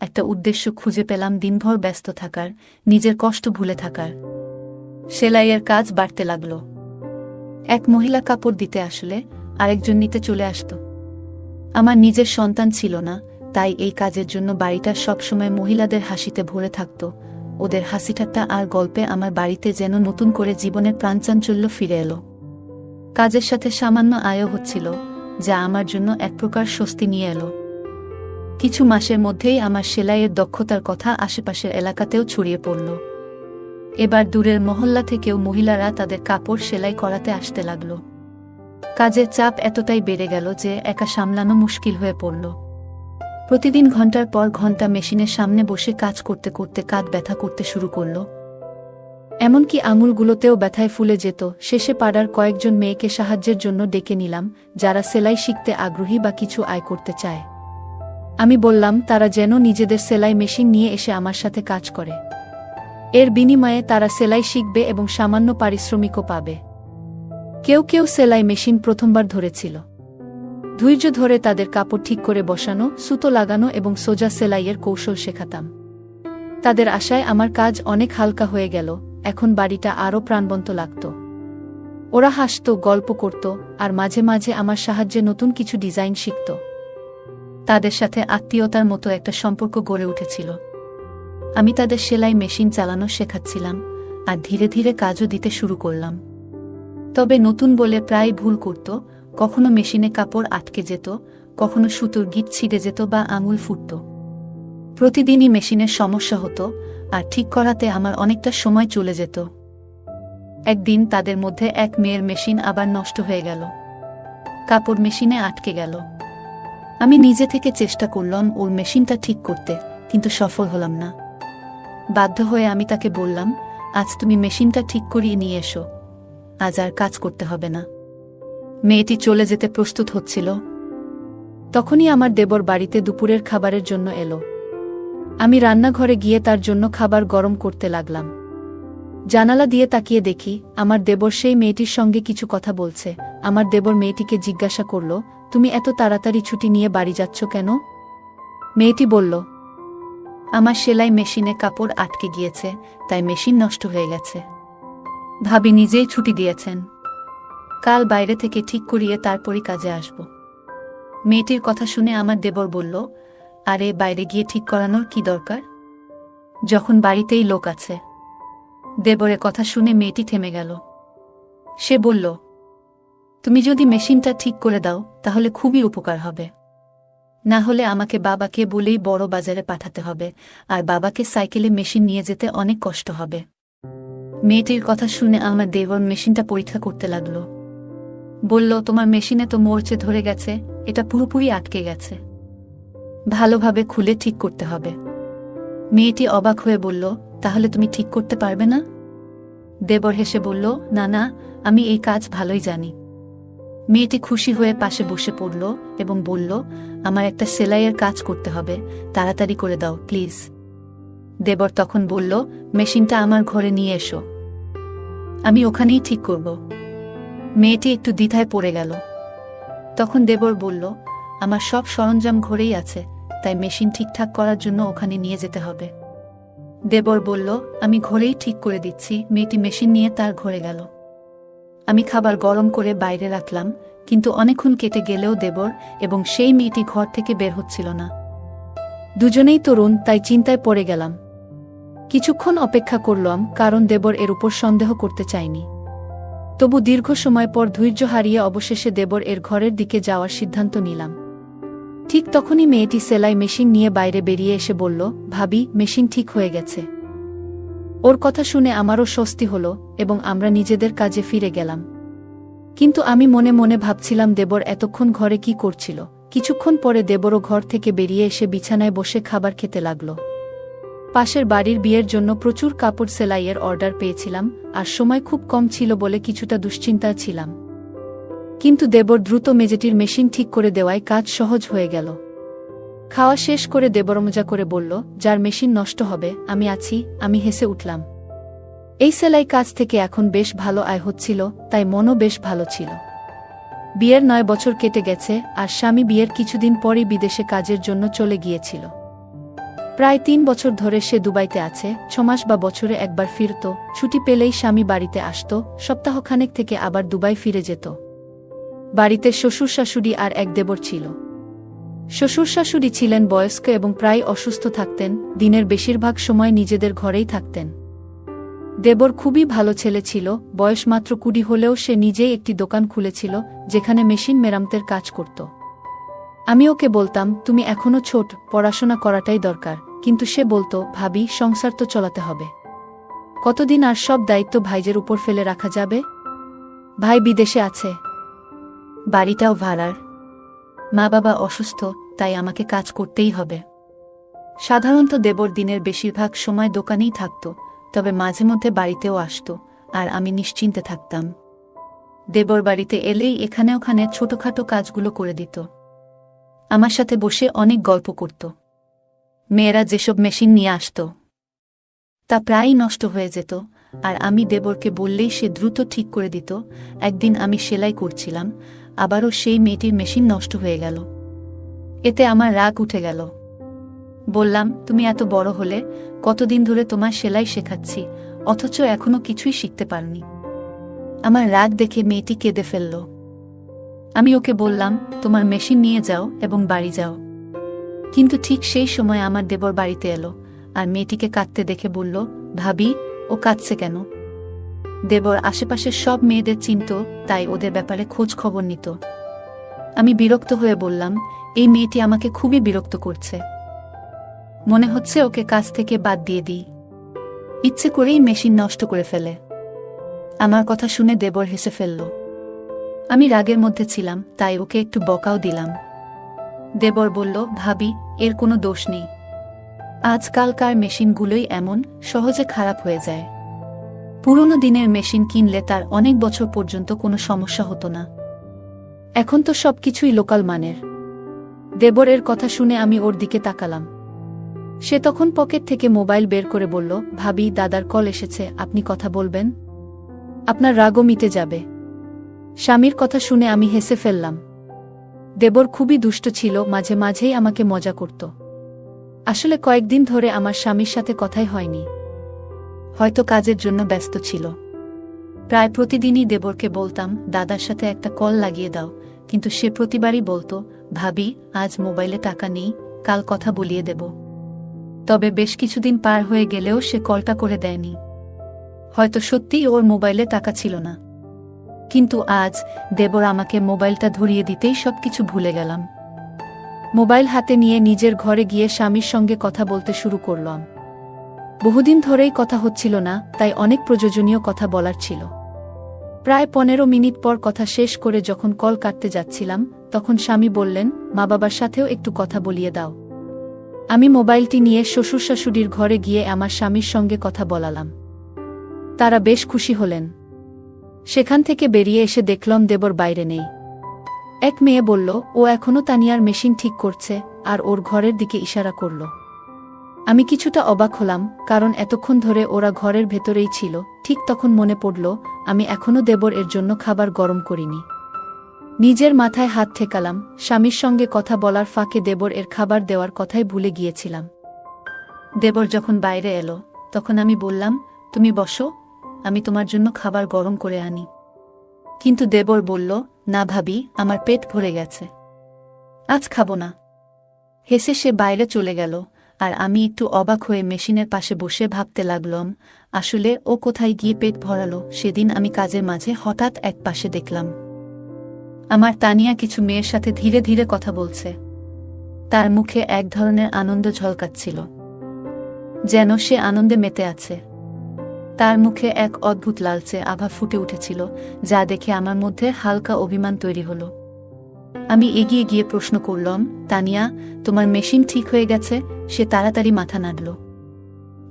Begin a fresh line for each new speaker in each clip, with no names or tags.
একটা উদ্দেশ্য খুঁজে পেলাম দিনভর ব্যস্ত থাকার, নিজের কষ্ট ভুলে থাকার। সেলাইয়ের কাজ বাড়তে লাগল। এক মহিলা কাপড় দিতে আসলে আরেকজন নিতে চলে আসত। আমার নিজের সন্তান ছিল না, তাই এই কাজের জন্য বাড়িটা সবসময় মহিলাদের হাসিতে ভরে থাকত। ওদের হাসিঠাট্টা আর গল্পে আমার বাড়িতে যেন নতুন করে জীবনের প্রাণচাঞ্চল্য ফিরে এলো। কাজের সাথে সামান্য আয়ও হচ্ছিল, যা আমার জন্য এক প্রকার স্বস্তি নিয়ে এলো। কিছু মাসের মধ্যেই আমার সেলাইয়ের দক্ষতার কথা আশেপাশের এলাকাতেও ছড়িয়ে পড়ল। এবার দূরের মহল্লা থেকেও মহিলারা তাদের কাপড় সেলাই করাতে আসতে লাগল। কাজের চাপ এতটাই বেড়ে গেল যে একা সামলানো মুশকিল হয়ে পড়ল। প্রতিদিন ঘণ্টার পর ঘণ্টা মেশিনের সামনে বসে কাজ করতে করতে কাঁধ ব্যথা করতে শুরু করল। এমনকি আঙুলগুলোতেও ব্যথায় ফুলে যেত। শেষে পাড়ার কয়েকজন মেয়েকে সাহায্যের জন্য ডেকে নিলাম, যারা সেলাই শিখতে আগ্রহী বা কিছু আয় করতে চায়। আমি বললাম, তারা যেন নিজেদের সেলাই মেশিন নিয়ে এসে আমার সাথে কাজ করে। এর বিনিময়ে তারা সেলাই শিখবে এবং সামান্য পারিশ্রমিকও পাবে। কেউ কেউ সেলাই মেশিন প্রথমবার ধরেছিল। ধৈর্য ধরে তাদের কাপড় ঠিক করে বসানো, সুতো লাগানো এবং সোজা সেলাইয়ের কৌশল শেখাতাম। তাদের আশায় আমার কাজ অনেক হালকা হয়ে গেল, এখন বাড়িটা আরও প্রাণবন্ত লাগত। ওরা হাসত, গল্প করত, আর মাঝে মাঝে আমার সাহায্যে নতুন কিছু ডিজাইন শিখত। তাদের সাথে আত্মীয়তার মতো একটা সম্পর্ক গড়ে উঠেছিল। আমি তাদের সেলাই মেশিন চালানো শেখাচ্ছিলাম আর ধীরে ধীরে কাজও দিতে শুরু করলাম। তবে নতুন বলে প্রায় ভুল করত, কখনো মেশিনে কাপড় আটকে যেত, কখনো সুতোর গিট ছিঁড়ে যেত বা আঙুল ফুটত। প্রতিদিনই মেশিনের সমস্যা হতো আর ঠিক করাতে আমার অনেকটা সময় চলে যেত। একদিন তাদের মধ্যে এক মেয়ের মেশিন আবার নষ্ট হয়ে গেল। কাপড় মেশিনে আটকে গেল। আমি নিজে থেকে চেষ্টা করলাম ওর মেশিনটা ঠিক করতে, কিন্তু সফল হলাম না। বাধ্য হয়ে আমি তাকে বললাম, আজ তুমি মেশিনটা ঠিক করিয়ে নিয়ে এসো। আজ আর কাজ করতে হবে না। মেয়েটি চলে যেতে প্রস্তুত হচ্ছিল। তখনই আমার দেবর বাড়িতে দুপুরের খাবারের জন্য এলো। আমি রান্নাঘরে গিয়ে তার জন্য খাবার গরম করতে লাগলাম। জানালা দিয়ে তাকিয়ে দেখি, আমার দেবর সেই মেয়েটির সঙ্গে কিছু কথা বলছে। আমার দেবর মেয়েটিকে জিজ্ঞাসা করল তুমি এত তাড়াতাড়ি ছুটি নিয়ে বাড়ি যাচ্ছ কেন? মেয়েটি বলল, আমার সেলাই মেশিনে কাপড় আটকে গিয়েছে, তাই মেশিন নষ্ট হয়ে গেছে। ভাবি নিজেই ছুটি দিয়েছেন। কাল বাইরে থেকে ঠিক করিয়ে তারপরই কাজে আসব। মেয়েটির কথা শুনে আমার দেবর বলল, আরে, বাইরে গিয়ে ঠিক করানোর কি দরকার? যখন বাড়িতেই লোক আছে। দেবরের কথা শুনে মেয়েটি থেমে গেল। সে বলল, তুমি যদি মেশিনটা ঠিক করে দাও তাহলে খুবই উপকার হবে। না হলে আমাকে বাবাকে বলেই বড় বাজারে পাঠাতে হবে, আর বাবাকে সাইকেলে মেশিন নিয়ে যেতে অনেক কষ্ট হবে। মেয়েটির কথা শুনে আমার দেবর মেশিনটা পরীক্ষা করতে লাগল। বলল, তোমার মেশিনে তো মরচে ধরে গেছে, এটা পুরোপুরি আটকে গেছে। ভালোভাবে খুলে ঠিক করতে হবে। মেয়েটি অবাক হয়ে বলল, তাহলে তুমি ঠিক করতে পারবে না? দেবর হেসে বলল, না না, আমি এই কাজ ভালোই জানি। মেয়েটি খুশি হয়ে পাশে বসে পড়ল এবং বলল, আমার একটা সেলাইয়ের কাজ করতে হবে, তাড়াতাড়ি করে দাও, প্লিজ। দেবর তখন বলল, মেশিনটা আমার ঘরে নিয়ে এসো। আমি ওখানেই ঠিক করব। মেয়েটি একটু দ্বিধায় পড়ে গেল। তখন দেবর বলল, আমার সব সরঞ্জাম ঘরেই আছে, তাই মেশিন ঠিকঠাক করার জন্য ওখানে নিয়ে যেতে হবে। দেবর বলল, আমি ঘরেই ঠিক করে দিচ্ছি। মেয়েটি মেশিন নিয়ে তার ঘরে গেল। আমি খাবার গরম করে বাইরে রাখলাম, কিন্তু অনেকক্ষণ কেটে গেলেও দেবর এবং সেই মেয়েটি ঘর থেকে বের হচ্ছিল না। দুজনেই তরুণ, তাই চিন্তায় পড়ে গেলাম। কিছুক্ষণ অপেক্ষা করলাম, কারণ দেবর এর উপর সন্দেহ করতে চাইনি তবু দীর্ঘ সময় পর ধৈর্য হারিয়ে অবশেষে দেবর এর ঘরের দিকে যাওয়ার সিদ্ধান্ত নিলাম। ঠিক তখনই মেয়েটি সেলাই মেশিন নিয়ে বাইরে বেরিয়ে এসে বলল, ভাবি, মেশিন ঠিক হয়ে গেছে। ওর কথা শুনে আমারও স্বস্তি হল এবং আমরা নিজেদের কাজে ফিরে গেলাম। কিন্তু আমি মনে মনে ভাবছিলাম দেবর এতক্ষণ ঘরে কি করছিল। কিছুক্ষণ পরে দেবরও ঘর থেকে বেরিয়ে এসে বিছানায় বসে খাবার খেতে লাগল। পাশের বাড়ির বিয়ের জন্য প্রচুর কাপড় সেলাইয়ের অর্ডার পেয়েছিলাম আর সময় খুব কম ছিল বলে কিছুটা দুশ্চিন্তায় ছিলাম। কিন্তু দেবর দ্রুত মেজেটির মেশিন ঠিক করে দেওয়ায় কাজ সহজ হয়ে গেল। খাওয়া শেষ করে দেবরমজা করে বলল, যার মেশিন নষ্ট হবে, আমি আছি, আমি হেসে উঠলাম। এই সেলাই কাজ থেকে এখন বেশ ভালো আয় হচ্ছিল, তাই মনও বেশ ভালো ছিল। বিয়ের নয় বছর কেটে গেছে, আর স্বামী বিয়ের কিছুদিন পরই বিদেশে কাজের জন্য চলে গিয়েছিল। প্রায় তিন বছর ধরে সে দুবাইতে আছে, ছমাস বা বছরে একবার ফিরত, ছুটি পেলেই স্বামী বাড়িতে আসত, সপ্তাহখানেক থেকে আবার দুবাই ফিরে যেত। বাড়িতে শ্বশুর শাশুড়ি আর এক দেবর ছিল। শ্বশুর শাশুড়ি ছিলেন বয়স্ক এবং প্রায় অসুস্থ থাকতেন, দিনের বেশিরভাগ সময় নিজেদের ঘরেই থাকতেন। দেবর খুবই ভালো ছেলে ছিল, বয়স মাত্র কুড়ি হলেও সে নিজেই একটি দোকান খুলেছিল, যেখানে মেশিন মেরামতের কাজ করত। আমি ওকে বলতাম, তুমি এখনও ছোট, পড়াশোনা করাটাই দরকার। কিন্তু সে বলতো, ভাবি, সংসার তো চলাতে হবে। কতদিন আর সব দায়িত্ব ভাইজের উপর ফেলে রাখা যাবে? ভাই বিদেশে আছে। বাড়িটাও ভাড়ার। মা বাবা অসুস্থ, তাই আমাকে কাজ করতেই হবে। সাধারণত দেবর দিনের বেশিরভাগ সময় দোকানেই থাকত, তবে মাঝে মধ্যে বাড়িতেও আসত, আর আমি নিশ্চিন্তে থাকতাম। দেবর বাড়িতে এলেই এখানে ওখানে ছোটখাটো কাজগুলো করে দিত। আমার সাথে বসে অনেক গল্প করত। মেয়েরা যেসব মেশিন নিয়ে আসত, তা প্রায়ই নষ্ট হয়ে যেত, আর আমি দেবরকে বললেই সে দ্রুত ঠিক করে দিত। একদিন আমি সেলাই করছিলাম আবারও সেই মেয়েটির মেশিন নষ্ট হয়ে গেল। এতে আমার রাগ উঠে গেল। বললাম, তুমি এত বড় হলে কতদিন ধরে তোমার সেলাই শেখাচ্ছি, অথচ এখনও কিছুই শিখতে পারনি। আমার রাগ দেখে মেয়েটি কেঁদে ফেলল। আমি ওকে বললাম, তোমার মেশিন নিয়ে যাও এবং বাড়ি যাও। কিন্তু ঠিক সেই সময় আমার দেবর বাড়িতে এলো আর মেয়েটিকে কাঁদতে দেখে বলল, ভাবি, ও কাঁদছে কেন? দেবর আশেপাশের সব মেয়েদের চিনত, তাই ওদের ব্যাপারে খোঁজ খবর নিত। আমি বিরক্ত হয়ে বললাম, এই মেয়েটি আমাকে খুবই বিরক্ত করছে। মনে হচ্ছে ওকে কাজ থেকে বাদ দিয়ে দিই। ইচ্ছে করেই মেশিন নষ্ট করে ফেলে। আমার কথা শুনে দেবর হেসে ফেলল। আমি রাগের মধ্যে ছিলাম, তাই ওকে একটু বকাও দিলাম। দেবর বলল, ভাবি, এর কোনো দোষ নেই। আজকালকার মেশিনগুলোই এমন, সহজে খারাপ হয়ে যায়। পুরনো দিনের মেশিন কিনলে তার অনেক বছর পর্যন্ত কোনো সমস্যা হতো না। এখন তো সবকিছুই লোকাল মানের। দেবরের কথা শুনে আমি ওর দিকে তাকালাম। সে তখন পকেট থেকে মোবাইল বের করে বলল, ভাবি, দাদার কল এসেছে, আপনি কথা বলবেন? আপনার রাগও মিটে যাবে। স্বামীর কথা শুনে আমি হেসে ফেললাম। দেবর খুবই দুষ্ট ছিল, মাঝে মাঝেই আমাকে মজা করত। আসলে কয়েকদিন ধরে আমার স্বামীর সাথে কথাই হয়নি। হয়তো কাজের জন্য ব্যস্ত ছিল। প্রায় প্রতিদিনই দেবরকে বলতাম, দাদার সাথে একটা কল লাগিয়ে দাও। কিন্তু সে প্রতিবারই বলতো, ভাবি, আজ মোবাইলে টাকা নেই, কাল কথা বলিয়ে দেব। তবে বেশ কিছুদিন পার হয়ে গেলেও সে কলটা করে দেয়নি। হয়তো সত্যিই ওর মোবাইলে টাকা ছিল না। কিন্তু আজ দেবর আমাকে মোবাইলটা ধরিয়ে দিতেই সবকিছু ভুলে গেলাম। মোবাইল হাতে নিয়ে নিজের ঘরে গিয়ে স্বামীর সঙ্গে কথা বলতে শুরু করলাম। বহুদিন ধরেই কথা হচ্ছিল না, তাই অনেক প্রয়োজনীয় কথা বলার ছিল। প্রায় পনেরো মিনিট পর কথা শেষ করে যখন কল কাটতে যাচ্ছিলাম, তখন স্বামী বললেন, মা বাবার সাথেও একটু কথা বলিয়ে দাও। আমি মোবাইলটি নিয়ে শ্বশুর শাশুড়ির ঘরে গিয়ে আমার স্বামীর সঙ্গে কথা বলালাম। তারা বেশ খুশি হলেন। সেখান থেকে বেরিয়ে এসে দেখলাম দেবর বাইরে নেই। এক মেয়ে বলল, ও এখনও তানিয়ার মেশিন ঠিক করছে, আর ওর ঘরের দিকে ইশারা করল। আমি কিছুটা অবাক হলাম, কারণ এতক্ষণ ধরে ওরা ঘরের ভেতরেই ছিল, ঠিক তখন মনে পড়ল, আমি এখনও দেবর এর জন্য খাবার গরম করিনি। নিজের মাথায় হাত ঠেকালাম, স্বামীর সঙ্গে কথা বলার ফাঁকে দেবর এর খাবার দেওয়ার কথাই ভুলে গিয়েছিলাম। দেবর যখন বাইরে এলো, তখন আমি বললাম, তুমি বসো, আমি তোমার জন্য খাবার গরম করে আনি। কিন্তু দেবর বলল, না ভাবি, আমার পেট ভরে গেছে। আজ খাব না। হেসে সে বাইরে চলে গেল। আর আমি একটু অবাক হয়ে মেশিনের পাশে বসে ভাবতে লাগলাম, আসলে ও কোথায় গিয়ে পেট ভরালো? সেদিন আমি কাজের মাঝে হঠাৎ এক পাশে দেখলাম। আমার তানিয়া কিছু মেয়ের সাথে ধীরে ধীরে কথা বলছে। তার মুখে এক ধরনের আনন্দ ঝলকাচ্ছিল। যেন সে আনন্দে মেতে আছে। তার মুখে এক অদ্ভুত লালচে আভা ফুটে উঠেছিল, যা দেখে আমার মধ্যে হালকা অভিমান তৈরি হলো। আমি এগিয়ে গিয়ে প্রশ্ন করলাম, তানিয়া, তোমার মেশিন ঠিক হয়ে গেছে? সে তাড়াতাড়ি মাথা নাড়ল।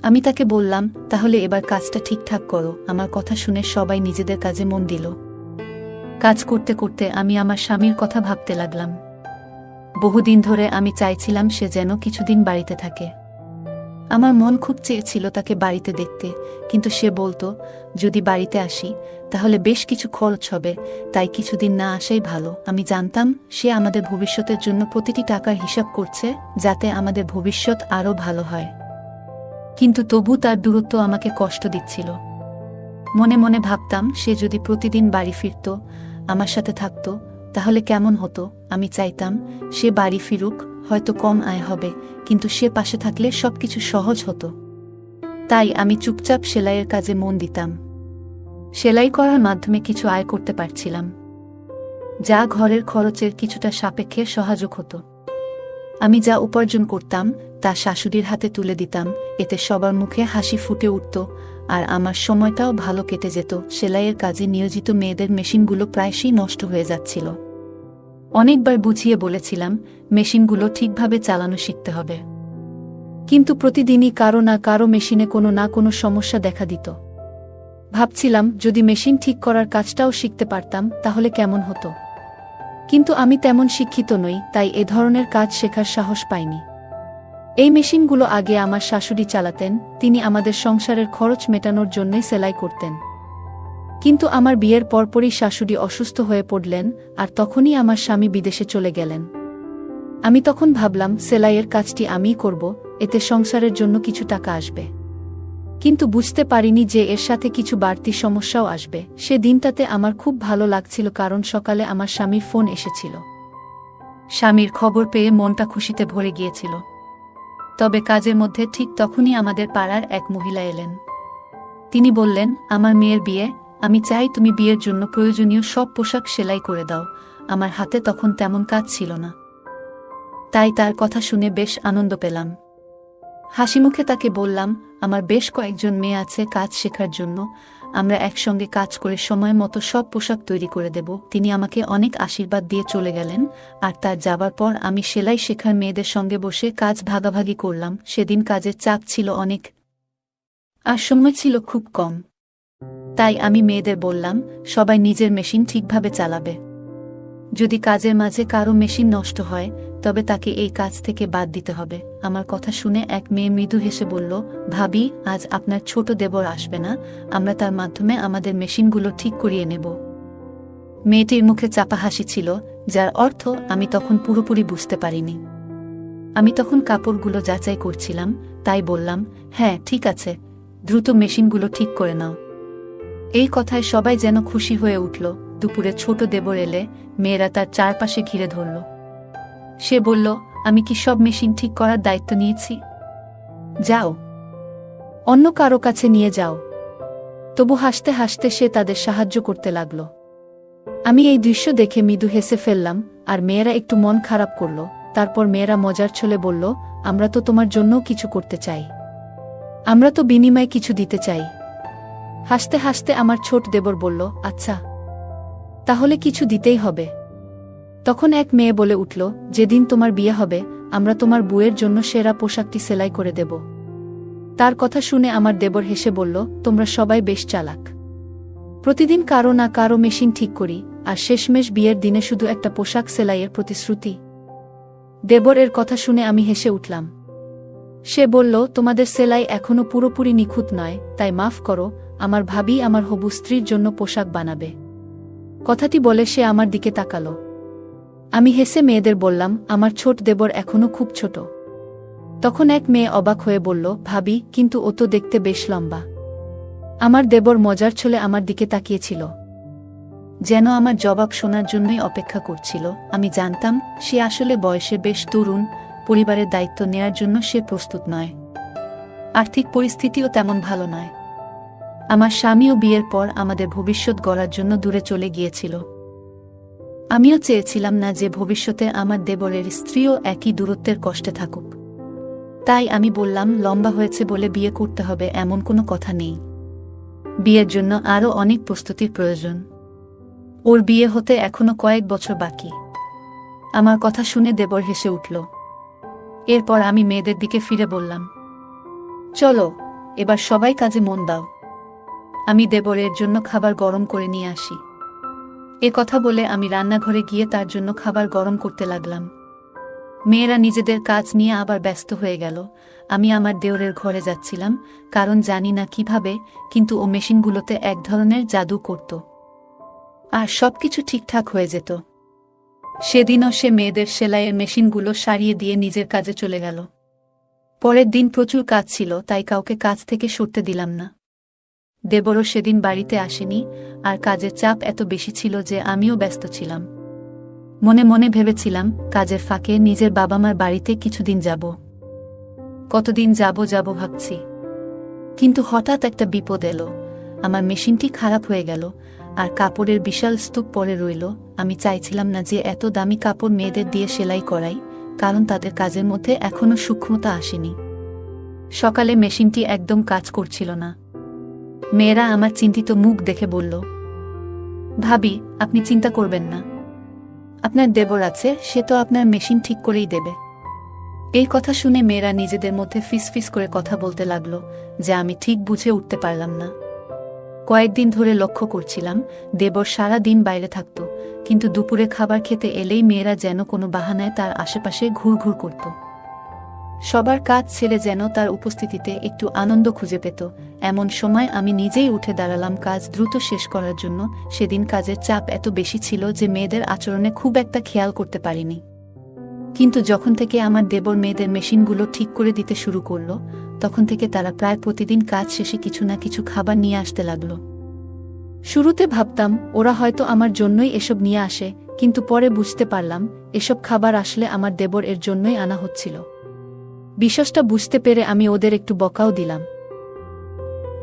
আমি তাকে বললাম, তাহলে এবার কাজটা ঠিকঠাক করো, আমার কথা শুনে সবাই নিজেদের কাজে মন দিল। কাজ করতে করতে আমি আমার স্বামীর কথা ভাবতে লাগলাম। বহুদিন ধরে আমি চাইছিলাম সে যেন কিছুদিন বাড়িতে থাকে। আমার মন খুব চেয়েছিল তাকে বাড়িতে দেখতে, কিন্তু সে বলতো, যদি বাড়িতে আসি, তাহলে বেশ কিছু খরচ হবে, তাই কিছুদিন না আসাই ভালো। আমি জানতাম, সে আমাদের ভবিষ্যতের জন্য প্রতিটি টাকার হিসাব করছে, যাতে আমাদের ভবিষ্যৎ আরও ভালো হয়। কিন্তু তবু তার দূরত্ব আমাকে কষ্ট দিচ্ছিল। মনে মনে ভাবতাম, সে যদি প্রতিদিন বাড়ি ফিরত, আমার সাথে থাকত, তাহলে কেমন হতো? আমি চাইতাম, সে বাড়ি ফিরুক হয়তো কম আয় হবে, কিন্তু সে পাশে থাকলে সবকিছু সহজ হতো। তাই আমি চুপচাপ সেলাইয়ের কাজে মন দিতাম। সেলাই করার মাধ্যমে কিছু আয় করতে পারছিলাম। যা ঘরের খরচের কিছুটা সাপেক্ষে সহায়ক হতো। আমি যা উপার্জন করতাম, তা শাশুড়ির হাতে তুলে দিতাম, এতে সবার মুখে হাসি ফুটে উঠত, আর আমার সময়টাও ভালো কেটে যেত। সেলাইয়ের কাজে নিয়োজিত মেয়েদের মেশিনগুলো প্রায়শই নষ্ট হয়ে যাচ্ছিল। অনেকবার বুঝিয়ে বলেছিলাম, মেশিনগুলো ঠিকভাবে চালানো শিখতে হবে। কিন্তু প্রতিদিনই কারও না কারও মেশিনে কোনো না কোনো সমস্যা দেখা দিত। ভাবছিলাম, যদি মেশিন ঠিক করার কাজটাও শিখতে পারতাম, তাহলে কেমন হতো? কিন্তু আমি তেমন শিক্ষিত নই, তাই এ ধরনের কাজ শেখার সাহস পাইনি। এই মেশিনগুলো আগে আমার শাশুড়ি চালাতেন, তিনি আমাদের সংসারের খরচ মেটানোর জন্যই সেলাই করতেন। কিন্তু আমার বিয়ের পরপরই শাশুড়ি অসুস্থ হয়ে পড়লেন, আর তখনই আমার স্বামী বিদেশে চলে গেলেন। আমি তখন ভাবলাম, সেলাইয়ের কাজটি আমিই করব, এতে সংসারের জন্য কিছু টাকা আসবে। কিন্তু বুঝতে পারিনি যে এর সাথে কিছু বাড়তি সমস্যাও আসবে। সে দিনটাতে আমার খুব ভালো লাগছিল কারণ সকালে আমার স্বামীর ফোন এসেছিল। স্বামীর খবর পেয়ে মনটা খুশিতে ভরে গিয়েছিল। তবে কাজের মধ্যে ঠিক তখনই আমাদের পাড়ার এক মহিলা এলেন। তিনি বললেন, আমার মেয়ের বিয়ে আমি চাই তুমি বিয়ের জন্য প্রয়োজনীয় সব পোশাক সেলাই করে দাও। আমার হাতে তখন তেমন কাজ ছিল না। তাই তার কথা শুনে বেশ আনন্দ পেলাম। হাসিমুখে তাকে বললাম, আমার বেশ কয়েকজন মেয়ে আছে কাজ শেখার জন্য। আমরা একসঙ্গে কাজ করে সময় মতো সব পোশাক তৈরি করে দেব। তিনি আমাকে অনেক আশীর্বাদ দিয়ে চলে গেলেন। আর তার যাবার পর আমি সেলাই শেখার মেয়েদের সঙ্গে বসে কাজ ভাগাভাগি করলাম। সেদিন কাজের চাপ ছিল অনেক। আর সময় ছিল খুব কম। তাই আমি মেয়েদের বললাম, সবাই নিজের মেশিন ঠিকভাবে চালাবে। যদি কাজের মাঝে কারও মেশিন নষ্ট হয়, তবে তাকে এই কাজ থেকে বাদ দিতে হবে। আমার কথা শুনে এক মেয়ে মৃদু হেসে বলল, ভাবি, আজ আপনার ছোট দেবর আসবে না, আমরা তার মাধ্যমে আমাদের মেশিনগুলো ঠিক করিয়ে নেব। মেয়েটির মুখে চাপা হাসি ছিল, যার অর্থ আমি তখন পুরোপুরি বুঝতে পারিনি। আমি তখন কাপড়গুলো যাচাই করছিলাম, তাই বললাম হ্যাঁ ঠিক আছে, দ্রুত মেশিনগুলো ঠিক করে নাও। এই কথায় সবাই যেন খুশি হয়ে উঠল। দুপুরে ছোট দেবর এলে মেয়েরা তার চারপাশে ঘিরে ধরল। সে বলল, আমি কি সব মেশিন ঠিক করার দায়িত্ব নিয়েছি? যাও। অন্য কারও কাছে নিয়ে যাও। তবু হাসতে হাসতে সে তাদের সাহায্য করতে লাগল। আমি এই দৃশ্য দেখে মৃদু হেসে ফেললাম, আর মেয়েরা একটু মন খারাপ করল। তারপর মেয়েরা মজার ছলে বলল, আমরা তো তোমার জন্যও কিছু করতে চাই। আমরা তো বিনিময়ে কিছু দিতে চাই। হাসতে হাসতে আমার ছোট দেবর বলল আচ্ছা তাহলে কিছু দিতেই হবে। তখন এক মেয়ে বলে উঠল, যেদিন তোমার বিয়ে হবে, আমরা তোমার বুয়ের জন্য সেরা পোশাকটি সেলাই করে দেব। তার কথা শুনে আমার দেবর হেসে বলল, তোমরা সবাই বেশ চালাক। প্রতিদিন কারও না কারও মেশিন ঠিক করি, আর শেষমেশ বিয়ের দিনে শুধু একটা পোশাক সেলাইয়ের প্রতিশ্রুতি। দেবর এর কথা শুনে আমি হেসে উঠলাম। সে বলল, তোমাদের সেলাই এখনও পুরোপুরি নিখুঁত নয়, তাই মাফ করো আমার ভাবি আমার হবু স্ত্রীর জন্য পোশাক বানাবে। কথাটি বলে সে আমার দিকে তাকালো। আমি হেসে মেয়েদের বললাম, আমার ছোট দেবর এখনও খুব ছোট। তখন এক মেয়ে অবাক হয়ে বলল, ভাবি, কিন্তু ও তো দেখতে বেশ লম্বা। আমার দেবর মজার ছলে আমার দিকে তাকিয়েছিল। যেন আমার জবাব শোনার জন্যই অপেক্ষা করছিল। আমি জানতাম, সে আসলে বয়সে বেশ তরুণ, পরিবারের দায়িত্ব নেয়ার জন্য সে প্রস্তুত নয়। আর্থিক পরিস্থিতিও তেমন ভালো নয়। আমার স্বামীও বিয়ের পর আমাদের ভবিষ্যৎ গড়ার জন্য দূরে চলে গিয়েছিল। আমিও চেয়েছিলাম না যে ভবিষ্যতে আমার দেবরের স্ত্রীও একই দূরত্বের কষ্টে থাকুক। তাই আমি বললাম, লম্বা হয়েছে বলে বিয়ে করতে হবে এমন কোনো কথা নেই। বিয়ের জন্য আরও অনেক প্রস্তুতির প্রয়োজন। ওর বিয়ে হতে এখনও কয়েক বছর বাকি। আমার কথা শুনে দেবর হেসে উঠল। এরপর আমি মেয়েদের দিকে ফিরে বললাম, চলো, এবার সবাই কাজে মন দাও। আমি দেবরের জন্য খাবার গরম করে নিয়ে আসি। এ কথা বলে আমি রান্নাঘরে গিয়ে তার জন্য খাবার গরম করতে লাগলাম। মেয়েরা নিজেদের কাজ নিয়ে আবার ব্যস্ত হয়ে গেল। আমি আমার দেওরের ঘরে যাচ্ছিলাম, কারণ জানি না কীভাবে, কিন্তু ও মেশিনগুলোতে এক ধরনের জাদু করত। আর সব কিছু ঠিকঠাক হয়ে যেত। সেদিনও সে মেয়েদের সেলাইয়ের মেশিনগুলো সারিয়ে দিয়ে নিজের কাজে চলে গেল। পরের দিন প্রচুর কাজ ছিল, তাই কাউকে কাজ থেকে সরতে দিলাম না। দেবরও সেদিন বাড়িতে আসেনি, আর কাজের চাপ এত বেশি ছিল যে আমিও ব্যস্ত ছিলাম। মনে মনে ভেবেছিলাম, কাজের ফাঁকে নিজের বাবা মার বাড়িতে কিছুদিন যাব। কতদিন যাব যাব ভাবছি। কিন্তু হঠাৎ একটা বিপদ এলো। আমার মেশিনটি খারাপ হয়ে গেল, আর কাপড়ের বিশাল স্তূপ পরে রইল। আমি চাইছিলাম না যে এত দামি কাপড় মেয়েদের দিয়ে সেলাই করাই, কারণ তাদের কাজের মধ্যে এখনও সূক্ষ্মতা আসেনি। সকালে মেশিনটি একদম কাজ করছিল না। মেয়েরা আমার চিন্তিত মুখ দেখে বলল, ভাবি, আপনি চিন্তা করবেন না। আপনার দেবর আছে, সে তো আপনার মেশিন ঠিক করেই দেবে এই কথা শুনে মেয়েরা নিজেদের মধ্যে ফিস ফিস করে কথা বলতে লাগল, যে আমি ঠিক বুঝে উঠতে পারলাম না। কয়েকদিন ধরে লক্ষ্য করছিলাম, দেবর সারা দিন বাইরে থাকত, কিন্তু দুপুরে খাবার খেতে এলেই মেয়েরা যেন কোনো বাহানায় তার আশেপাশে ঘুরঘুর করত। সবার কাজ ছেড়ে যেন তার উপস্থিতিতে একটু আনন্দ খুঁজে পেত। এমন সময় আমি নিজেই উঠে দাঁড়ালাম কাজ দ্রুত শেষ করার জন্য। সেদিন কাজের চাপ এত বেশি ছিল যে মেয়েদের আচরণে খুব একটা খেয়াল করতে পারিনি। কিন্তু যখন থেকে আমার দেবর মেয়েদের মেশিনগুলো ঠিক করে দিতে শুরু করল, তখন থেকে তারা প্রায় প্রতিদিন কাজ শেষে কিছু না কিছু খাবার নিয়ে আসতে লাগল। শুরুতে ভাবতাম, ওরা হয়তো আমার জন্যই এসব নিয়ে আসে, কিন্তু পরে বুঝতে পারলাম, এসব খাবার আসলে আমার দেবর এর জন্যই আনা হচ্ছিল। বিশ্বাসটা বুঝতে পেরে আমি ওদের একটু বকাও দিলাম।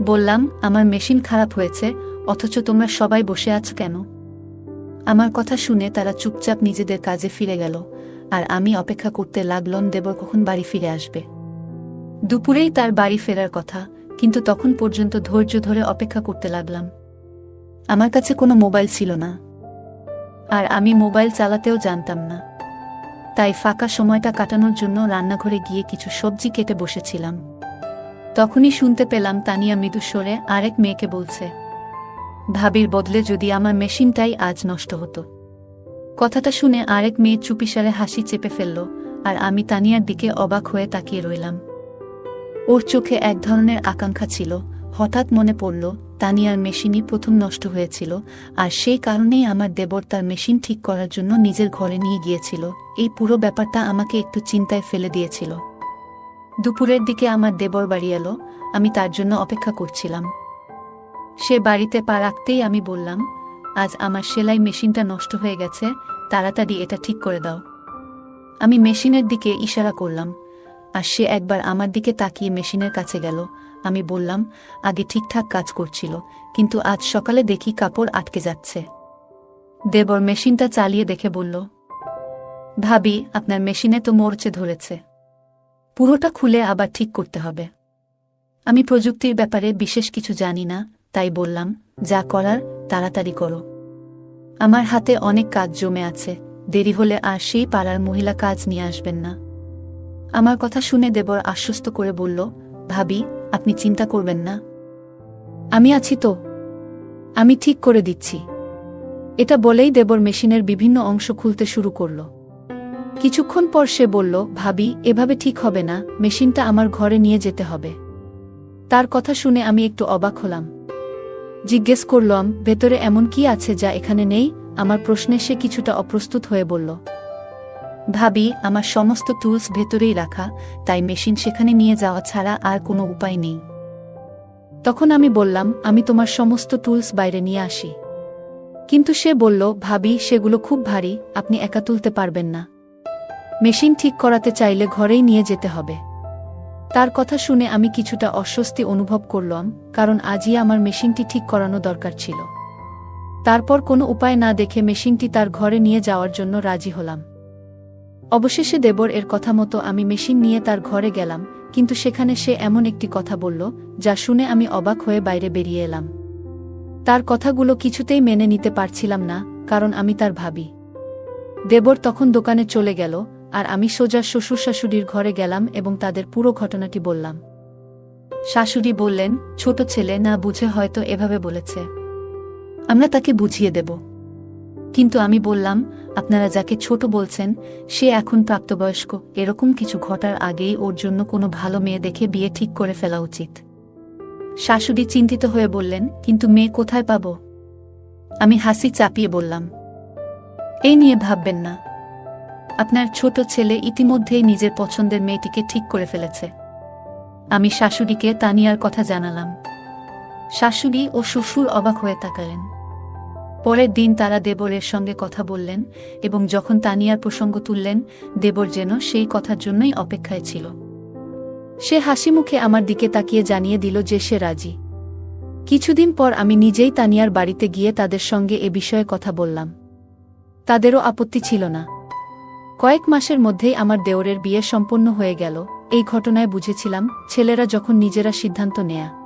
বললাম, আমার মেশিন খারাপ হয়েছে, অথচ তোমরা সবাই বসে আছো কেন? আমার কথা শুনে তারা চুপচাপ নিজেদের কাজে ফিরে গেল, আর আমি অপেক্ষা করতে লাগলন দেবর কখন বাড়ি ফিরে আসবে। দুপুরেই তার বাড়ি ফেরার কথা, কিন্তু তখন পর্যন্ত ধৈর্য ধরে অপেক্ষা করতে লাগলাম। আমার কাছে কোনো মোবাইল ছিল না, আর আমি মোবাইল চালাতেও জানতাম না। তাই ফাঁকা সময়টা কাটানোর জন্য রান্নাঘরে গিয়ে কিছু সবজি কেটে বসেছিলাম। তখনই শুনতে পেলাম তানিয়া মৃদুস্বরে আরেক মেয়েকে বলছে, ভাবির বদলে যদি আমার মেশিনটাই আজ নষ্ট হতো। কথাটা শুনে আরেক মেয়ে চুপিসারে হাসি চেপে ফেলল, আর আমি তানিয়ার দিকে অবাক হয়ে তাকিয়ে রইলাম। ওর চোখে এক ধরনের আকাঙ্ক্ষা ছিল, হঠাৎ মনে পড়ল তানিয়ার মেশিনই প্রথম নষ্ট হয়েছিল, আর সেই কারণেই আমার দেবর তার মেশিন ঠিক করার জন্য নিজের ঘরে নিয়ে গিয়েছিল। এই পুরো ব্যাপারটা আমাকে একটু চিন্তায় ফেলে দিয়েছিল। দুপুরের দিকে আমার দেবর বাড়ি এলো, আমি তার জন্য অপেক্ষা করছিলাম। সে বাড়িতে পা রাখতেই আমি বললাম, আজ আমার সেলাই মেশিনটা নষ্ট হয়ে গেছে, তাড়াতাড়ি এটা ঠিক করে দাও। আমি মেশিনের দিকে ইশারা করলাম, আর সে একবার আমার দিকে তাকিয়ে মেশিনের কাছে গেল আমি বললাম, আগে ঠিকঠাক কাজ করছিল, কিন্তু আজ সকালে দেখি কাপড় আটকে যাচ্ছে। দেবর মেশিনটা চালিয়ে দেখে বলল, ভাবি, আপনার মেশিনে তো মরচে ধরেছে। পুরোটা খুলে আবার ঠিক করতে হবে। আমি প্রযুক্তির ব্যাপারে বিশেষ কিছু জানি না, তাই বললাম, যা করার তাড়াতাড়ি করো। আমার হাতে অনেক কাজ জমে আছে, দেরি হলে আর সেই পাড়ার মহিলা কাজ নিয়ে আসবেন না। আমার কথা শুনে দেবর আশ্বস্ত করে বলল, ভাবি আপনি চিন্তা করবেন না। আমি আছি তো। আমি ঠিক করে দিচ্ছি। এটা বলেই দেবর মেশিনের বিভিন্ন অংশ খুলতে শুরু করল। কিছুক্ষণ পর সে বলল, ভাবি, এভাবে ঠিক হবে না। মেশিনটা আমার ঘরে নিয়ে যেতে হবে। তার কথা শুনে আমি একটু অবাক হলাম। জিজ্ঞেস করলাম, ভেতরে এমন কি আছে যা এখানে নেই? আমার প্রশ্নে সে কিছুটা অপ্রস্তুত হয়ে বলল ভাবি, আমার সমস্ত টুলস ভেতরেই রাখা, তাই মেশিন সেখানে নিয়ে যাওয়া ছাড়া আর কোনো উপায় নেই। তখন আমি বললাম, আমি তোমার সমস্ত টুলস বাইরে নিয়ে আসি। কিন্তু সে বলল, ভাবি, সেগুলো খুব ভারী, আপনি একা তুলতে পারবেন না। মেশিন ঠিক করাতে চাইলে ঘরেই নিয়ে যেতে হবে। তার কথা শুনে আমি কিছুটা অস্বস্তি অনুভব করলাম, কারণ আজই আমার মেশিনটি ঠিক করানো দরকার ছিল। তারপর কোনো উপায় না দেখে মেশিনটি তার ঘরে নিয়ে যাওয়ার জন্য রাজি হলাম। অবশেষে দেবর এর কথা মতো আমি মেশিন নিয়ে তার ঘরে গেলাম, কিন্তু সেখানে সে এমন একটি কথা বলল, যা শুনে আমি অবাক হয়ে বাইরে বেরিয়ে এলাম। তার কথাগুলো কিছুতেই মেনে নিতে পারছিলাম না, কারণ আমি তার ভাবি। দেবর তখন দোকানে চলে গেল, আর আমি সোজা শ্বশুর শাশুড়ির ঘরে গেলাম এবং তাদের পুরো ঘটনাটি বললাম। শাশুড়ি বললেন, ছোট ছেলে না বুঝে হয়তো এভাবে বলেছে। আমরা তাকে বুঝিয়ে দেব। কিন্তু আমি বললাম, আপনারা যাকে ছোট বলছেন, সে এখন প্রাপ্তবয়স্ক, এরকম কিছু ঘটার আগেই ওর জন্য কোনো ভালো মেয়ে দেখে বিয়ে ঠিক করে ফেলা উচিত। শাশুড়ি চিন্তিত হয়ে বললেন, কিন্তু মেয়ে কোথায় পাব? আমি হাসি চাপিয়ে বললাম, এই নিয়ে ভাববেন না। আপনার ছোট ছেলে ইতিমধ্যেই নিজের পছন্দের মেয়েটিকে ঠিক করে ফেলেছে। আমি শাশুড়িকে তানিয়ার কথা জানালাম। শাশুড়ি ও শ্বশুর অবাক হয়ে তাকালেন। পরের দিন তারা দেবরের সঙ্গে কথা বললেন এবং যখন তানিয়ার প্রসঙ্গ তুললেন, দেবর যেন সেই কথার জন্যই অপেক্ষায় ছিল। সে হাসি মুখে আমার দিকে তাকিয়ে জানিয়ে দিল যে সে রাজি। কিছুদিন পর আমি নিজেই তানিয়ার বাড়িতে গিয়ে তাদের সঙ্গে এ বিষয়ে কথা বললাম। তাদেরও আপত্তি ছিল না। কয়েক মাসের মধ্যেই আমার দেওরের বিয়ে সম্পন্ন হয়ে গেল। এই ঘটনায় বুঝেছিলাম, ছেলেরা যখন নিজেরা সিদ্ধান্ত নেয়া।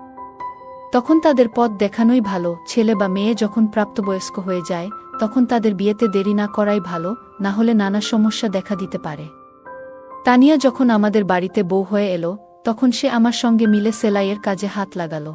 তখন তাদের পথ দেখানোই ভালো, ছেলে বা মেয়ে যখন প্রাপ্তবয়স্ক হয়ে যায়, তখন তাদের বিয়েতে দেরি না করাই ভালো, না হলে নানা সমস্যা দেখা দিতে পারে। তানিয়া যখন আমাদের বাড়িতে বউ হয়ে এলো, তখন সে আমার সঙ্গে মিলে সেলাইয়ের কাজে হাত লাগালো।